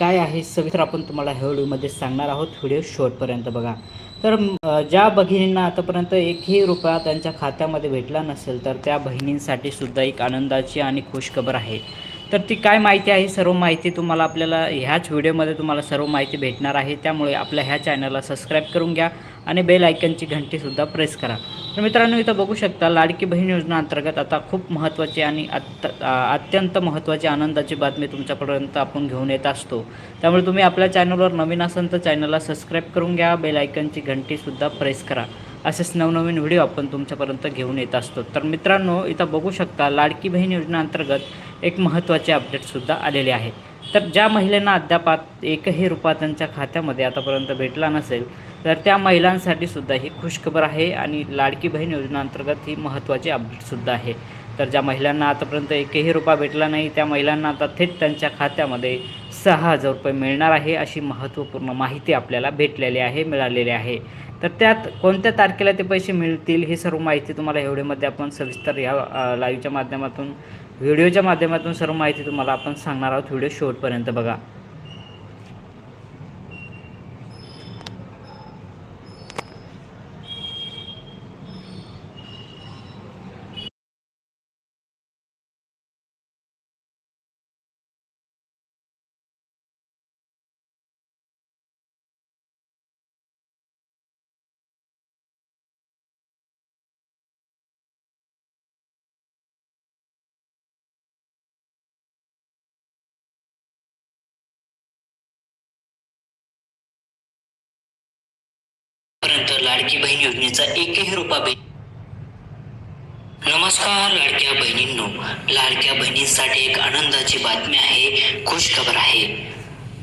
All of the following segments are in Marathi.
काय आहे सविस्तर आपण तुम्हाला ह्या व्हिडिओमध्ये सांगणार आहोत. व्हिडिओ शेवटपर्यंत बघा. तर ज्या भगिनींना आतापर्यंत एकही रुपया त्यांच्या खात्यामध्ये भेटला नसेल तर त्या बहिणींसाठी सुद्धा एक आनंदाची आणि खुशखबर आहे. तर ती काय माहिती आहे? सर्व माहिती तुम्हाला आपल्याला ह्याच व्हिडिओमध्ये तुम्हाला सर्व माहिती भेटणार आहे. त्यामुळे आपल्या ह्या चॅनलला सबस्क्राईब करून घ्या. आणि बेल आयकनची घंटीसुद्धा प्रेस करा. तर मित्रांनो इथं बघू शकता लाडकी बहीण योजना अंतर्गत आता खूप महत्त्वाची आणि अत्त अत्यंत महत्त्वाची आनंदाची बातमी तुमच्यापर्यंत आपण घेऊन येत असतो. त्यामुळे तुम्ही आपल्या चॅनलवर नवीन असाल तर चॅनलला सबस्क्राईब करून घ्या बेल आयकनची घंटीसुद्धा प्रेस करा. असेच नवनवीन व्हिडिओ आपण तुमच्यापर्यंत घेऊन येत असतो. तर मित्रांनो इथं बघू शकता लाडकी बहीण योजना अंतर्गत एक महत्त्वाचे अपडेटसुद्धा आलेले आहे. तर ज्या महिलांना अद्यापात एकही रुपया त्यांच्या खात्यामध्ये आतापर्यंत भेटला नसेल तर त्या महिलांसाठी सुद्धा ही खुशखबर आहे आणि लाडकी बहीण योजना अंतर्गत ही महत्त्वाची अपडेटसुद्धा आहे. तर ज्या महिलांना आतापर्यंत एकही रुपया भेटला नाही त्या महिलांना आता थेट त्यांच्या खात्यामध्ये सहा हजार रुपये मिळणार आहे अशी महत्त्वपूर्ण माहिती आपल्याला भेटलेली आहे मिळालेली आहे. तर त्यात कोणत्या तारखेला ते पैसे मिळतील ही सर्व माहिती तुम्हाला एवढेमध्ये आपण सविस्तर ह्या लाईव्हच्या माध्यमातून व्हिडिओच्या माध्यमातून सर्व माहिती तुम्हाला आपण सांगणार आहोत. व्हिडिओ शेवटपर्यंत बघा. पर्यंत लाडकी बहीण योजनेचा एकही रुपया भेट नमस्कार लाडक्या बहिणींनो. लाडक्या बहिणींसाठी एक आनंदाची बातमी आहे खुश खबर आहे.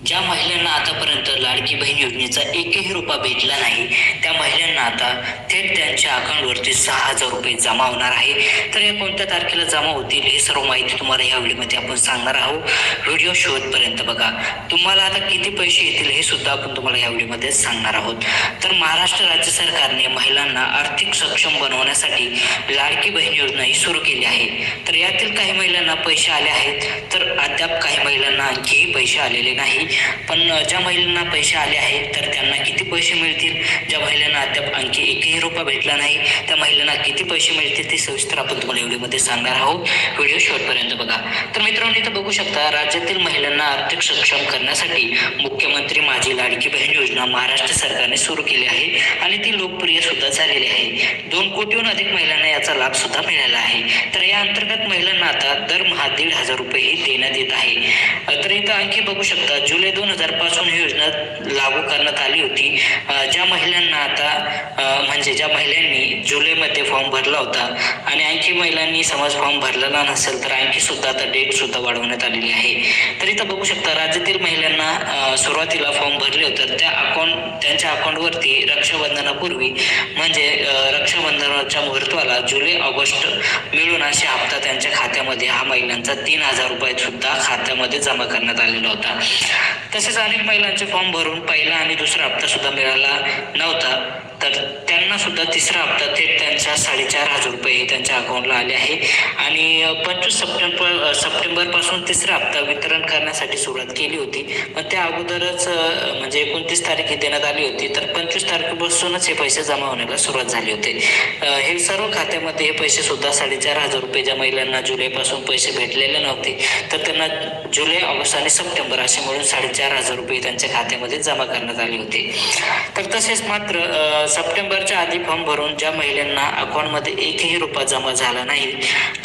ज्या महिलांना आतापर्यंत लाडकी बहीण योजनेचा एकही रुपया भेटला नाही त्या महिलांना आता थेट त्यांच्या अकाउंटवरती सहा हजार रुपये जमा होणार आहे. तर या कोणत्या तारखेला जमा होतील हे सर्व माहिती तुम्हाला या व्हिडिओमध्ये आपण सांगणार आहोत. व्हिडिओ शोधपर्यंत बघा. तुम्हाला आता किती पैसे येतील हे सुद्धा आपण तुम्हाला या व्हिडिओमध्ये सांगणार आहोत. तर महाराष्ट्र राज्य सरकारने महिलांना आर्थिक सक्षम बनवण्यासाठी लाडकी बहीण योजना ही सुरू केली आहे. तर यातील काही महिलांना पैसे आले आहेत तर अद्याप काही महिलांना आणखीही पैसे आलेले नाही. पण ज्या महिलांना पैसे आले आहेत तर त्यांना किती पैसे मिळतील? ज्या महिलांना अद्याप आणखी एकही रुपया भेटला नाही त्या महिलांना किती पैसे मिळतील ते सविस्तर आपण तुम्हाला व्हिडिओमध्ये सांगणार आहोत. व्हिडिओ शेवटपर्यंत बघा. तर मित्रांनो इथं बघू शकता राज्यातील महिलांना आर्थिक सक्षम करण्यासाठी मुख्यमंत्री माझी लाडकी बहीण योजना महाराष्ट्र सरकारने सुरू केली आहे आणि ती लोकप्रिय सुद्धा झालेली आहे. दोन कोटीहून अधिक महिलांना याचा लाभ सुद्धा मिळाला आहे. तर या अंतर्गत महिलांना आता दरमहा दीड हजार रुपयेही देण्यात येत आहे. तर इथं आणखी बघू शकता जुलै दोन हजारपासून ही योजना लागू करण्यात आली होती. ज्या महिलांना आता म्हणजे ज्या महिलांनी जुलैमध्ये फॉर्म भरला होता आणि आणखी महिलांनी समज फॉर्म भरलेला नसेल तर आणखी सुद्धा आता डेट सुद्धा वाढवण्यात आलेली आहे. तर इथं बघू शकता राज्यातील महिलांना सुरुवातीला फॉर्म भरले होते. त्या अकाउंट त्यांच्या अकाउंटवरती रक्षाबंधनापूर्वी म्हणजे रक्षाबंधनाच्या मुहूर्ताला जुलै ऑगस्ट मिळून असे हप्ता त्यांच्या खात्यामध्ये हा महिलांचा तीन हजार रुपये सुद्धा खात्यामध्ये जमा करण्यात आलेला होता. तसेच अनेक महिलांचे फॉर्म भरून पहिला आणि दुसरा हप्ता सुद्धा मिळाला नव्हता. तर त्यांना सुद्धा तिसरा हप्ता थेट त्यांच्या साडेचार हजार रुपये हे त्यांच्या अकाउंटला आले आहे. आणि पंचवीस सप्टेंबर सप्टेंबरपासून तिसरा हप्ता वितरण करण्यासाठी सुरुवात केली होती. पण त्या अगोदरच म्हणजे एकोणतीस तारीख ही देण्यात आली होती. तर पंचवीस तारखेपासूनच हे पैसे जमा होण्याला सुरुवात झाली होती. हे सर्व खात्यामध्ये हे पैसे सुद्धा साडेचार हजार रुपये ज्या महिलांना जुलैपासून पैसे भेटलेले नव्हते तर त्यांना जुलै ऑगस्ट आणि सप्टेंबर असे मिळून साडेचार हजार रुपये त्यांच्या खात्यामध्ये जमा करण्यात आले होते. तर तसेच मात्र सप्टेंबरच्या आधी फॉर्म भरून ज्या महिलांना अकाउंटमध्ये एकही रुपया जमा झाला नाही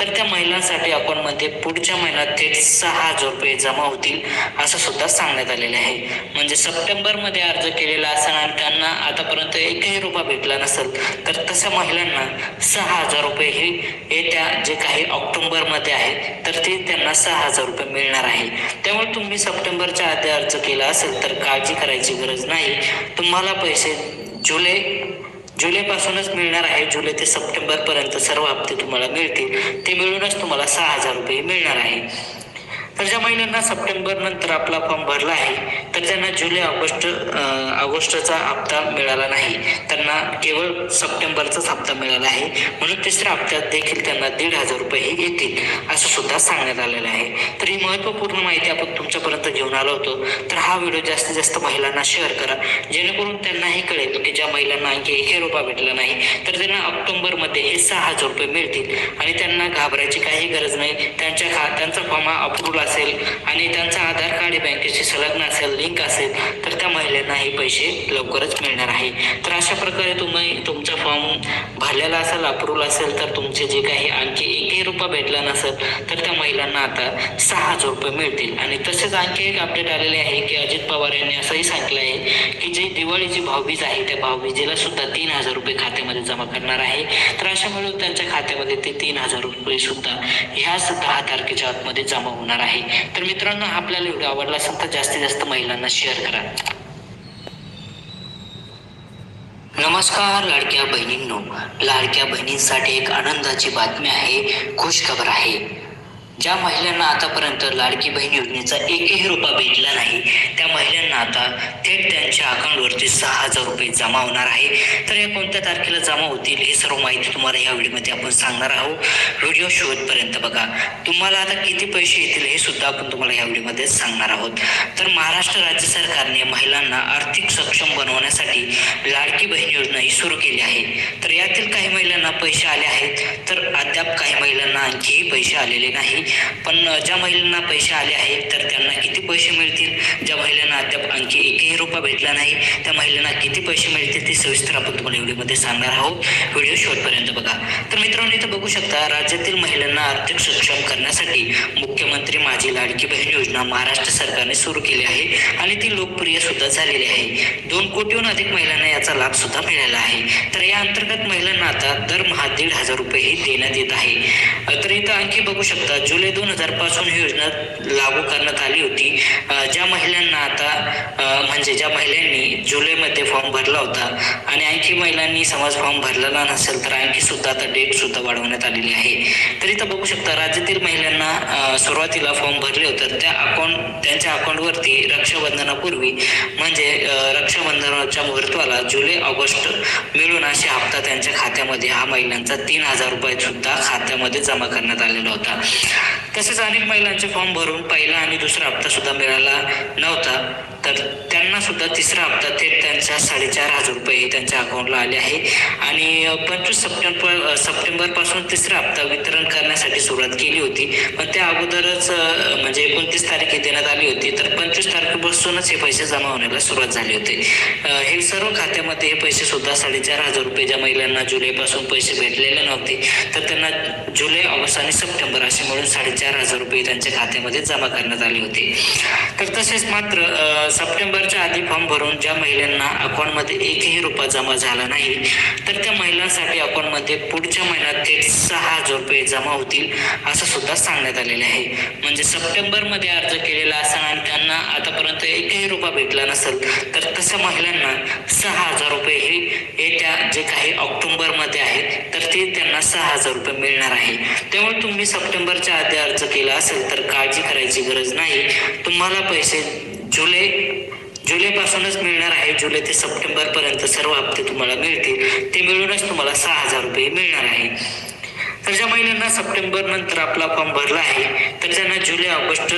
तर त्या महिलांसाठी अकाउंटमध्ये पुढच्या महिन्यात थेट सहा हजार रुपये जमा होतील असं सुद्धा सांगण्यात आलेलं आहे. म्हणजे सप्टेंबरमध्ये अर्ज केलेला असेल आणि त्यांना आतापर्यंत एकही रुपया भेटला नसेल तर तशा महिलांना सहा हजार रुपये हे येत्या जे काही ऑक्टोबरमध्ये आहे तर ते त्यांना सहा हजार रुपये मिळणार आहे. त्यामुळे तुम्ही सप्टेंबरच्या आधी अर्ज केला असेल तर काळजी करायची गरज नाही. तुम्हाला पैसे जुलै जुलैपासूनच मिळणार आहे. जुलै ते सप्टेंबरपर्यंत सर्व हप्ते तुम्हाला मिळतील. ते मिळूनच तुम्हाला सहा हजार रुपये मिळणार आहे. तर ज्या महिलांना सप्टेंबर नंतर आपला फॉर्म भरला आहे तर त्यांना जुलै ऑगस्ट ऑगस्टचा हप्ता मिळाला नाही. त्यांना केवळ सप्टेंबरचाच हप्ता मिळाला आहे. म्हणून तिसऱ्या हप्त्यात देखील त्यांना दीड हजार रुपये हे येतील असं सुद्धा सांगण्यात आलेलं आहे. तर ही महत्त्वपूर्ण माहिती आपण तुमच्यापर्यंत घेऊन आलो होतो. तर हा व्हिडिओ जास्तीत जास्त महिलांना शेअर करा. जेणेकरून त्यांनाही कळेल की ज्या महिलांना आणखी एकही रुपया भेटला नाही तर त्यांना ऑक्टोबरमध्ये हे सहा हजार रुपये मिळतील. आणि त्यांना घाबरायची काही गरज नाही. त्यांच्या खा त्यांचा फॉर्म अप्रूव्ह असेल आणि त्यांचा आधार कार्ड हे बँकेशी संलग्न असेल लिंक असेल तर त्या महिलांना हे पैसे लवकरच मिळणार आहे. तर अशा प्रकारे तुम्ही तुमचा फॉर्म भरलेला असेल अप्रूव्हल असेल तर तुमचे जे काही आणखी एकही रुपया भेटला नसेल तर त्या महिलांना आता सहा हजार रुपये मिळतील. आणि तसेच आणखी एक अपडेट आलेले आहे की अजित पवार यांनी असंही सांगितलं आहे की जी दिवाळीची भावबीज आहे त्या भावबीजेला सुद्धा तीन हजार रुपये खात्यामध्ये जमा करणार आहे. तर अशा मिळून त्यांच्या खात्यामध्ये ते तीन हजार रुपये सुद्धा ह्याच दहा तारखेच्या आतमध्ये जमा होणार आहे. तर मित्रांनो आपल्याला व्हिडिओ आवडला असेल तर जास्तीत जास्त महिलांना शेअर करा. नमस्कार लाडक्या बहिणींनो. लाडक्या बहिणींसाठी एक आनंदाची बातमी आहे खुश खबर आहे. ज्या महिलांना आतापर्यंत लाडकी बहीण योजनेचा एकही रुपया भेटला नाही त्या महिलांना आता थेट त्यांच्या अकाउंटवरती सहा हजार रुपये जमा होणार आहे. तर या कोणत्या तारखेला जमा होतील हे सर्व माहिती तुम्हाला या व्हिडिओमध्ये आपण सांगणार आहोत. व्हिडिओ शोधपर्यंत बघा. तुम्हाला आता किती पैसे येतील हे सुद्धा आपण तुम्हाला या व्हिडिओमध्ये सांगणार आहोत. तर महाराष्ट्र राज्य सरकारने महिलांना आर्थिक सक्षम बनवण्यासाठी लाडकी बहीण योजना ही सुरू केली आहे. तर यातील काही महिलांना पैसे आले आहेत. तर आणखीही पैसे आलेले नाही. पण ज्या महिलांना पैसे आले आहेत तर त्यांना किती पैसे मिळतील? ज्या महिलांना अद्याप आणखी एकही रुपया भेटला नाही त्या महिलांना किती पैसे मिळतील ते सविस्तर आपण तुम्हाला व्हिडिओमध्ये सांगणार आहोत. व्हिडिओ शेवटपर्यंत बघा. तर मित्रांनो इथं बघू शकता राज्यातील महिलांना आर्थिक सक्षम करण्यासाठी मुख्यमंत्री माझी लाडकी बहीण योजना महाराष्ट्र सरकारने सुरू केली आहे आणि ती लोकप्रिय सुद्धा झालेली आहे. दोन कोटीहून अधिक महिलांना याचा लाभ सुद्धा मिळाला आहे. तर या अंतर्गत महिलांना आता दरमहा दीड हजार रुपये हे देण्यात येत आहे. तर इथं आणखी बघू शकता जुलै दोन हजारपासून ही योजना लागू करण्यात आली होती. ज्या महिलांना आता म्हणजे ज्या महिलांनी जुलैमध्ये फॉर्म भरला होता आणि आणखी महिलांनी समाज फॉर्म भरलेला नसेल तर आणखी सुद्धा आता डेट सुद्धा वाढवण्यात आलेली आहे. तर इथं बघू शकता राज्यातील महिलांना सुरुवातीला फॉर्म भरले होते त्या अकाउंट त्यांच्या अकाउंटवरती रक्षाबंधनापूर्वी म्हणजे रक्षाबंधनाच्या मुहूर्ताला जुलै ऑगस्ट मिळून असे हप्ता त्यांच्या खात्यामध्ये हा महिलांचा तीन हजार रुपये सुद्धा खात्यामध्ये जमा करण्यात आलेला होता. तसेच अनेक महिलांचे फॉर्म भरून पहिला आणि दुसरा हप्ता सुद्धा मिळाला नव्हता. तर त्यांना सुद्धा तिसरा हप्ता थेट त्यांच्या साडेचार हजार रुपये हे त्यांच्या अकाउंटला आले आहे. आणि पंचवीस सप्टेंबर सप्टेंबरपासून तिसरा हप्ता वितरण करण्यासाठी सुरुवात केली होती. पण त्या अगोदरच म्हणजे एकोणतीस तारीख ही देण्यात आली होती. तर पंचवीस तारखेपासूनच हे पैसे जमा होण्याला सुरुवात झाली होती. हे सर्व खात्यामध्ये हे पैसे सुद्धा साडेचार हजार रुपये ज्या महिलांना जुलैपासून पैसे भेटलेले नव्हते तर त्यांना जुलै ऑगस्ट आणि सप्टेंबर असे मिळून साडेचार हजार रुपये त्यांच्या खात्यामध्ये जमा करण्यात आले होते. तर तसेच मात्र सप्टेंबरच्या आधी फॉर्म भरून ज्या महिलांना अकाउंटमध्ये एकही रुपया जमा झाला नाही तर त्या महिलांसाठी अकाउंटमध्ये पुढच्या महिन्यात थेट सहा हजार रुपये जमा होतील असं सुद्धा सांगण्यात आलेलं आहे. म्हणजे सप्टेंबरमध्ये अर्ज केलेला असा आणि त्यांना आतापर्यंत एकही रुपया भेटला नसेल तर तशा महिलांना सहा हजार रुपये हे येत्या जे काही ऑक्टोबरमध्ये आहेत तर ते त्यांना सहा हजार रुपये मिळणार आहे. त्यामुळे तुम्ही सप्टेंबरच्या आधी अर्ज केला असेल तर काळजी करायची गरज नाही. तुम्हाला पैसे जुलै जुलैपासूनच मिळणार आहे. जुलै ते सप्टेंबरपर्यंत सर्व हप्ते तुम्हाला मिळतील. ते मिळूनच तुम्हाला सहा हजार रुपये मिळणार आहे. तर ज्या महिलांना सप्टेंबर नंतर आपला फॉर्म भरला आहे तर त्यांना जुलै ऑगस्ट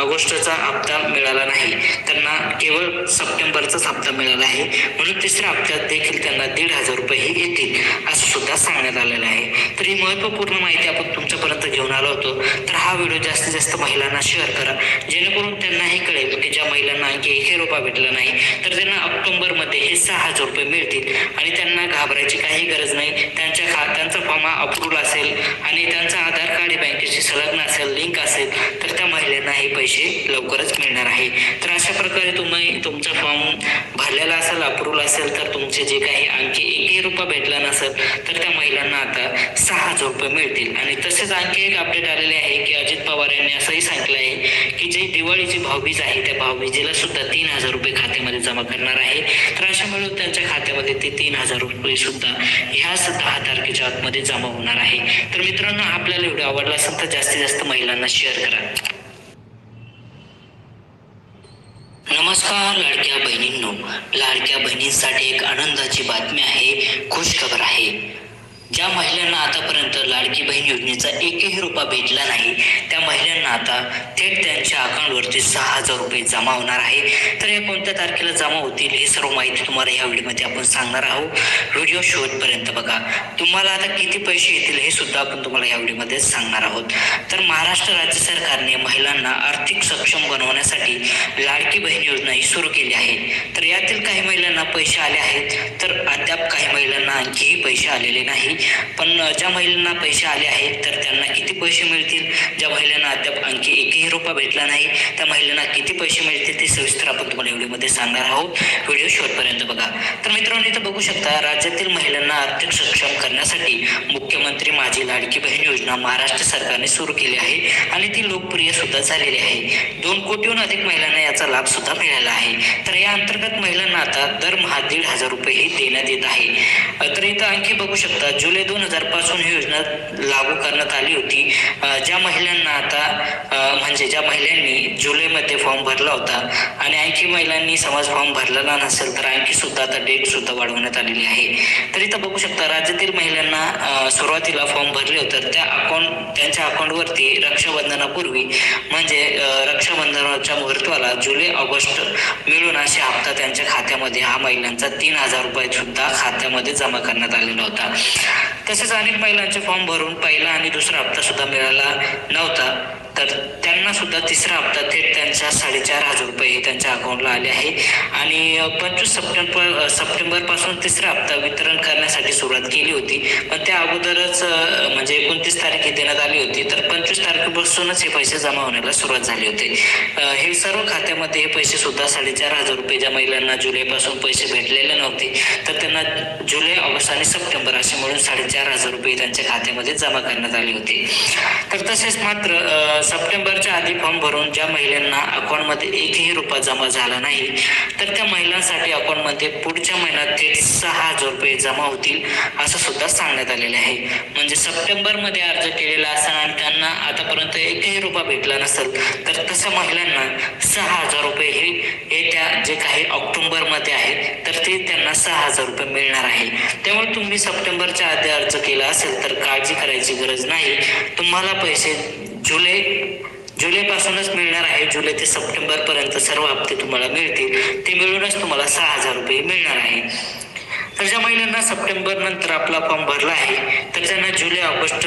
ऑगस्टचा हप्ता मिळाला नाही. त्यांना केवळ सप्टेंबरचाच हप्ता मिळाला आहे. म्हणून तिसऱ्या हप्त्यात देखील त्यांना दीड हजार रुपये येतील असं सुद्धा सांगण्यात आलेलं आहे. तर ही महत्त्वपूर्ण माहिती आपण तुमच्यापर्यंत घेऊन आलो होतो. तर हा व्हिडिओ जास्तीत जास्त महिलांना शेअर करा. जेणेकरून त्यांनाही कळेल महिलांना आणखी एकही रुपया भेटला नाही तर त्यांना ऑक्टोबरमध्ये हे सहा हजार रुपये मिळतील. आणि त्यांना घाबरायची काही गरज नाही. त्यांच्या खा त्यांचा फॉर्म अप्रूव्ह असेल आणि त्यांचा आधार कार्ड बँकेशी संलग्न असेल लिंक असेल तर त्या महिलांना हे पैसे लवकरच मिळणार आहे. तर अशा प्रकारे तुम्ही तुमचा फॉर्म भरलेला असेल अप्रूव्ह असेल तर तुमचे जे काही आणखी एकही रुपया भेटला नसेल तर त्या महिलांना आता सहा हजार रुपये मिळतील. आणि तसेच आणखी एक अपडेट आलेले आहे की अजित पवार यांनी असंही सांगितलं आहे की जे दिवाळीची भावबीज आहे त्या विजेला सुद्धा तीन हजार रुपये खात्यामध्ये जमा करणार आहे. तर अशा मिळून त्यांच्या खात्यामध्ये ते तीन हजार रुपये सुद्धा ह्याच दहा तारखेच्या आतमध्ये जमा होणार आहे. तर मित्रांनो आपल्याला एवढं आवडला असेल तर जास्तीत जास्त महिलांना शेअर करा. नमस्कार लाडक्या बहिणींनो. लाडक्या बहिणींसाठी एक आनंदाची बातमी आहे खुश खबर आहे. ज्या महिलांना आतापर्यंत लाडकी बहीण योजनेचा एकही रुपया भेटला नाही त्या महिलांना आता थेट त्यांच्या अकाउंटवरती सहा हजार रुपये जमा होणार आहे. तर या कोणत्या तारखेला जमा होतील हे सर्व माहिती तुम्हाला या व्हिडिओमध्ये आपण सांगणार आहोत. व्हिडिओ शेवटपर्यंत बघा. तुम्हाला आता किती पैसे येतील हे सुद्धा आपण तुम्हाला या व्हिडिओमध्ये सांगणार आहोत. तर महाराष्ट्र राज्य सरकारने महिलांना आर्थिक सक्षम बनवण्यासाठी लाडकी बहीण योजना ही सुरू केली आहे. तर यातील काही महिलांना पैसे आले आहेत तर अद्याप काही महिलांना आणखीही पैसे आलेले नाही. पण ज्या महिलांना पैसे आले आहेत तर त्यांना किती पैसे मिळतील? ज्या महिलांना अद्याप आणखी एकही रुपया भेटला नाही त्या महिलांना किती पैसे मिळतील ते सविस्तर आपण तुम्हाला व्हिडिओमध्ये सांगणार आहोत. व्हिडिओ शेवटपर्यंत बघा. तर मित्रांनो इथं बघू शकता राज्यातील महिलांना आर्थिक सक्षम करण्यासाठी मुख्यमंत्री माझी लाडकी बहीण योजना महाराष्ट्र सरकारने सुरू केली आहे आणि ती लोकप्रिय सुद्धा झालेली आहे. दोन कोटीहून अधिक महिलांना याचा लाभ सुद्धा मिळाला आहे. तर या अंतर्गत महिलांना आता दरमहा दीड हजार रुपये देण्यात येत आहे. तर इथं आणखी बघू शकता जुलै दोन हजारपासून ही योजना लागू करण्यात आली होती. ज्या महिलांना आता म्हणजे ज्या महिलांनी जुलैमध्ये फॉर्म भरला होता आणि आणखी महिलांनी समाज फॉर्म भरलेला नसेल तर आणखी सुद्धा आता डेट सुद्धा वाढवण्यात आलेली आहे. तर इथं बघू शकता राज्यातील महिलांना सुरुवातीला फॉर्म भरले होते. तर त्या अकाउंट त्यांच्या अकाउंटवरती रक्षाबंधनापूर्वी म्हणजे रक्षाबंधनाच्या मुहूर्ताला जुलै ऑगस्ट मिळून असे हप्ता त्यांच्या खात्यामध्ये हा महिलांचा तीन हजार रुपये सुद्धा खात्यामध्ये जमा करण्यात आलेला होता. तसेच अनेक महिलांचे फॉर्म भरून पहिला आणि दुसरा हप्ता सुद्धा मिळाला नव्हता. तर त्यांना सुद्धा तिसरा हप्ता थेट त्यांच्या साडेचार हजार रुपये हे त्यांच्या अकाउंटला आले आहे. आणि पंचवीस सप्टेंबर सप्टेंबरपासून तिसरा हप्ता वितरण करण्यासाठी सुरुवात केली होती. पण त्या अगोदरच म्हणजे एकोणतीस तारीख देण्यात आली होती. तर पंचवीस तारखेपासूनच हे पैसे जमा होण्याला सुरुवात झाली होती. हे सर्व खात्यामध्ये हे पैसे सुद्धा साडेचार हजार रुपये ज्या महिलांना जुलैपासून पैसे भेटलेले नव्हते तर त्यांना जुलै ऑगस्ट आणि सप्टेंबर असे मिळून साडेचार हजार रुपये त्यांच्या खात्यामध्ये जमा करण्यात आले होते. तर तसेच मात्र सप्टेंबरच्या आधी फॉर्म भरून ज्या महिलांना अकाउंटमध्ये एकही रुपया जमा झाला नाही तर त्या महिलांसाठी अकाउंटमध्ये पुढच्या महिन्यात थेट सहा हजार रुपये जमा होतील असं सुद्धा सांगण्यात आलेलं आहे. म्हणजे सप्टेंबरमध्ये अर्ज केलेला असेल आणि त्यांना आतापर्यंत एकही रुपया भेटला नसेल तर तशा महिलांना सहा हजार रुपये हे येत्या जे काही ऑक्टोबरमध्ये आहेत तर ते त्यांना सहा हजार रुपये मिळणार आहे. त्यामुळे तुम्ही सप्टेंबरच्या आधी अर्ज केला असेल तर काळजी करायची गरज नाही. तुम्हाला पैसे जुलै जुलैपासूनच मिळणार आहे. जुलै ते सप्टेंबरपर्यंत सर्व हप्ते तुम्हाला मिळतील. ते मिळूनच तुम्हाला सहा हजार रुपये मिळणार आहे. तर ज्या महिलांना सप्टेंबर नंतर आपला फॉर्म भरला आहे तर त्यांना जुलै ऑगस्ट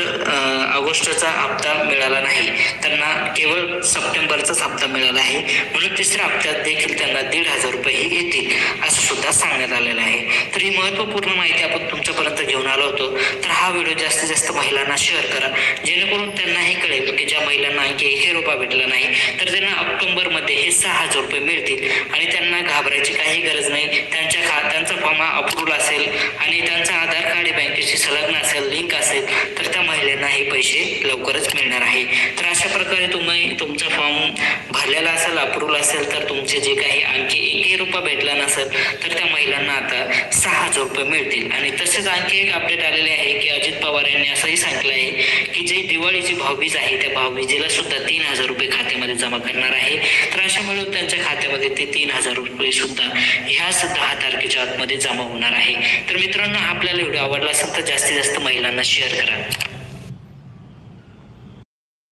ऑगस्टचा हप्ता मिळाला नाही. त्यांना केवळ सप्टेंबरचाच हप्ता मिळाला आहे. म्हणून तिसऱ्या हप्त्यात देखील त्यांना दीड हजार रुपये येतील असं सुद्धा सांगण्यात आलेलं आहे. तर ही महत्त्वपूर्ण माहिती आपण तुमच्यापर्यंत घेऊन आलो होतो. तर हा व्हिडिओ जास्तीत जास्त महिलांना शेअर करा. जेणेकरून त्यांनाही कळेल की ज्या महिलांना आणखी हे रुपया भेटला नाही तर त्यांना ऑक्टोबरमध्ये हे सहा हजार रुपये मिळतील. आणि त्यांना घाबरायची काही गरज नाही. त्यांच्या खा त्यांचा फॉर्म हा अप्रूव्ह असेल आणि त्यांचं आधार कार्ड बँकेशी संलग्न असेल लिंक असेल तर त्या महिलांना हे पैसे लवकरच मिळणार आहे. तर अशा प्रकारे तुम्ही तुमचा फॉर्म भरलेला असेल अप्रूव्ह असेल तर तुमचे जे काही आणखी एकही रुपया भेटला नसेल तर त्या महिलांना आता सहा हजार रुपये मिळतील. आणि तसेच आणखी एक अपडेट आलेले आहे की अजित पवार यांनी असंही सांगितलं आहे की जे दिवाळीची भावबीज आहे त्या भावबीजेला सुद्धा तीन हजार रुपये खात्यामध्ये जमा करणार आहे. तर अशा मिळून त्यांच्या खात्यामध्ये ते तीन हजार रुपये सुद्धा ह्याच दहा तारखेच्या आतमध्ये जमा होणार आहे. तर मित्रांनो आपल्याला व्हिडिओ आवडला असेल तर जास्तीत जास्त महिलांना शेअर करा.